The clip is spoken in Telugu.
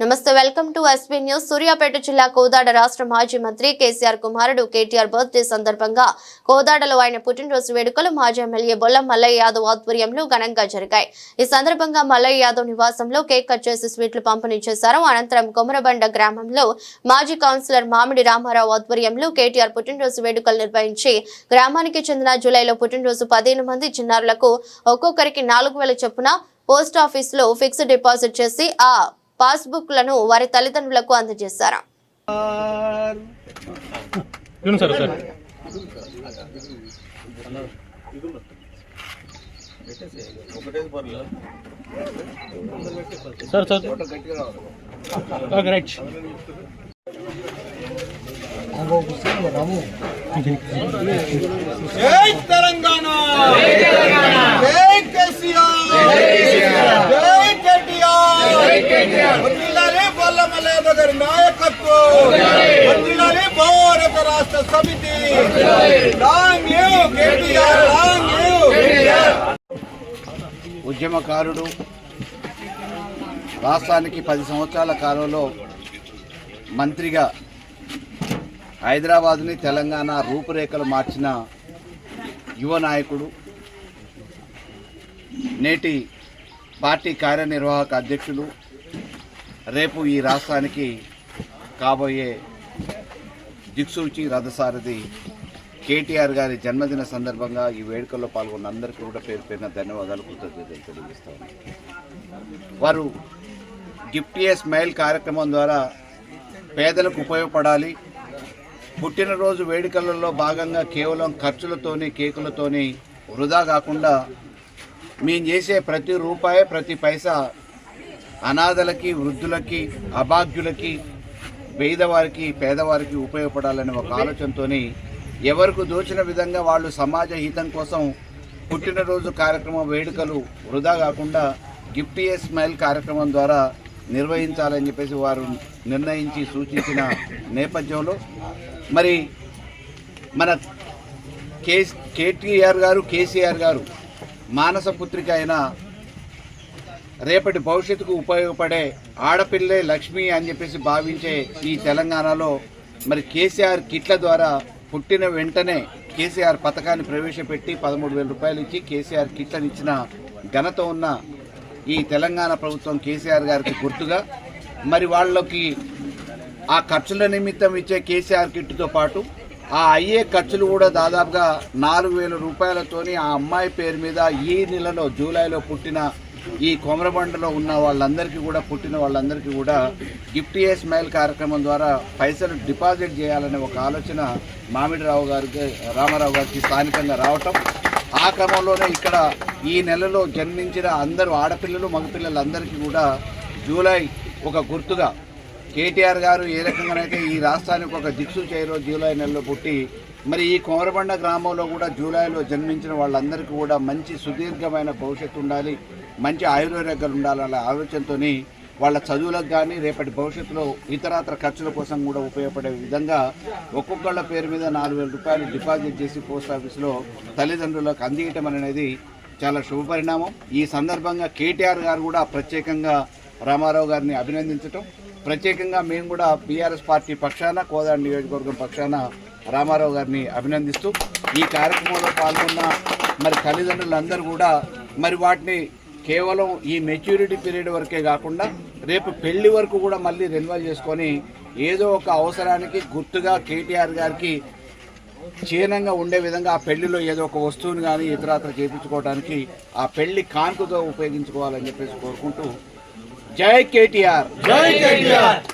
నమస్తే welcome to SB news. Suryapet జిల్లా కోదాడ రాష్ట్ర మాజీ మంత్రి కేసీఆర్ కుమారుడు కేటీఆర్ బర్త్డే సందర్భంగా కోదాడలో ఆయన పుట్టినరోజు వేడుకలు మాజీ ఎమ్మెల్యే బొల్ల మల్లయ్య యాదవ్ ఆధ్వర్యంలో ఘనంగా జరిగాయి. ఈ సందర్భంగా మల్లయ్య యాదవ్ నివాసంలో కేక్ కట్ చేసి స్వీట్లు పంపిణీ చేశారు. అనంతరం కొమరబండ గ్రామంలో మాజీ కౌన్సిలర్ మామిడి రామారావు ఆధ్వర్యంలో కేటీఆర్ పుట్టినరోజు వేడుకలు నిర్వహించి గ్రామానికి చెందిన జూలైలో పుట్టినరోజు పదిహేను మంది చిన్నారులకు ఒక్కొక్కరికి నాలుగు వేల చొప్పున పోస్ట్ ఆఫీసులో ఫిక్స్డ్ డిపాజిట్ చేసి ఆ పాస్బుక్లను వారి తల్లిదండ్రులకు అందజేశారు. చూడండి sir sir sir sir. Okay right జై తెలంగాణ! జై ఉద్యమకారుడు రాష్ట్రానికి పది సంవత్సరాల కాలంలో మంత్రిగా హైదరాబాద్ని తెలంగాణ రూపురేఖలు మార్చిన యువ నాయకుడు నేటి పార్టీ కార్యనిర్వాహక అధ్యక్షులు రేపు ఈ రాష్ట్రానికి కాబోయే దిక్సూచి రథసారథి కేటీఆర్ గారి జన్మదిన సందర్భంగా ఈ వేడుకల్లో పాల్గొన్న అందరికీ కూడా పేరు పేరున ధన్యవాదాలు కృతజ్ఞతలు తెలియజేస్తాను వారు గిఫ్ట్ ఏ స్మైల్ కార్యక్రమం ద్వారా పేదలకు ఉపయోగపడాలి. పుట్టినరోజు వేడుకలలో భాగంగా కేవలం ఖర్చులతోని కేకులతోని వృధా కాకుండా మేము చేసే ప్రతి రూపాయి ప్రతి పైసా అనాథలకి వృద్ధులకి అభాగ్యులకి పేదవారికి పేదవారికి ఉపయోగపడాలనే ఒక ఆలోచనతోని ఎవరికి దోచిన విధంగా వాళ్ళు సమాజ హితం కోసం పుట్టినరోజు కార్యక్రమ వేడుకలు వృధా కాకుండా గిఫ్ట్ ఏ స్మైల్ కార్యక్రమం ద్వారా నిర్వహించాలని చెప్పేసి వారు నిర్ణయించి సూచించిన నేపథ్యంలో మరి మన కే కేటీఆర్ గారు కేసీఆర్ గారు మానస పుత్రిక అయిన రేపటి భవిష్యత్తుకు ఉపయోగపడే ఆడపిల్లే లక్ష్మి అని చెప్పేసి భావించే ఈ తెలంగాణలో మరి కేసీఆర్ కిట్ల ద్వారా పుట్టిన వెంటనే కేసీఆర్ పథకాన్ని ప్రవేశపెట్టి పదమూడు వేల రూపాయలు ఇచ్చి కేసీఆర్ కిట్లను ఇచ్చిన ఘనత ఉన్న ఈ తెలంగాణ ప్రభుత్వం కేసీఆర్ గారికి గుర్తుగా మరి వాళ్ళకి ఆ ఖర్చుల నిమిత్తం ఇచ్చే కేసీఆర్ కిట్తో పాటు ఆ అయ్యే ఖర్చులు కూడా దాదాపుగా నాలుగు వేల రూపాయలతోని ఆ అమ్మాయి పేరు మీద ఈ నెలలో జూలైలో పుట్టిన ఈ కొమరబండలో ఉన్న వాళ్ళందరికీ కూడా పుట్టిన వాళ్ళందరికీ కూడా గిఫ్ట్ ఏ స్మైల్ కార్యక్రమం ద్వారా పైసలు డిపాజిట్ చేయాలనే ఒక ఆలోచన మామిడిరావు గారికి రామారావు గారికి స్థానికంగా రావటం. ఆ క్రమంలోనే ఇక్కడ ఈ నెలలో జన్మించిన అందరూ ఆడపిల్లలు మగపిల్లలు అందరికీ కూడా జూలై ఒక గుర్తుగా కేటీఆర్ గారు ఏ రకంగానైతే ఈ రాష్ట్రానికి ఒక దిక్సు చేయరో జూలై నెలలో పుట్టి మరి ఈ కోమరబండ గ్రామంలో కూడా జూలైలో జన్మించిన వాళ్ళందరికీ కూడా మంచి సుదీర్ఘమైన భవిష్యత్తు ఉండాలి మంచి ఆయుర్వేదగ్గలు ఉండాలనే ఆలోచనతోని వాళ్ళ చదువులకు కానీ రేపటి భవిష్యత్తులో ఇతరత్ర ఖర్చుల కోసం కూడా ఉపయోగపడే విధంగా ఒక్కొక్కళ్ళ పేరు మీద నాలుగు వేల రూపాయలు డిపాజిట్ చేసి పోస్ట్ ఆఫీసులో తల్లిదండ్రులకు అందియటం అనేది చాలా శుభపరిణామం ఈ సందర్భంగా కేటీఆర్ గారు కూడా ప్రత్యేకంగా రామారావు గారిని అభినందించటం ప్రత్యేకంగా మేము కూడా బీఆర్ఎస్ పార్టీ పక్షాన కోదాడ నియోజకవర్గం పక్షాన రామారావు గారిని అభినందిస్తూ ఈ కార్యక్రమంలో పాల్గొన్న మరి తల్లిదండ్రులందరూ కూడా మరి వాటిని కేవలం ఈ మెచ్యూరిటీ పీరియడ్ వరకే కాకుండా రేపు పెళ్ళి వరకు కూడా మళ్ళీ రెన్యువల్ చేసుకొని ఏదో ఒక అవసరానికి గుర్తుగా కేటీఆర్ గారికి చీనంగా ఉండే విధంగా ఆ పెళ్ళిలో ఏదో ఒక వస్తువుని కానీ ఇతరాత్ర చేయించుకోవడానికి ఆ పెళ్ళి కానుకగా ఉపయోగించుకోవాలని చెప్పేసి కోరుకుంటూ జై కేటీఆర్ జై కేటీఆర్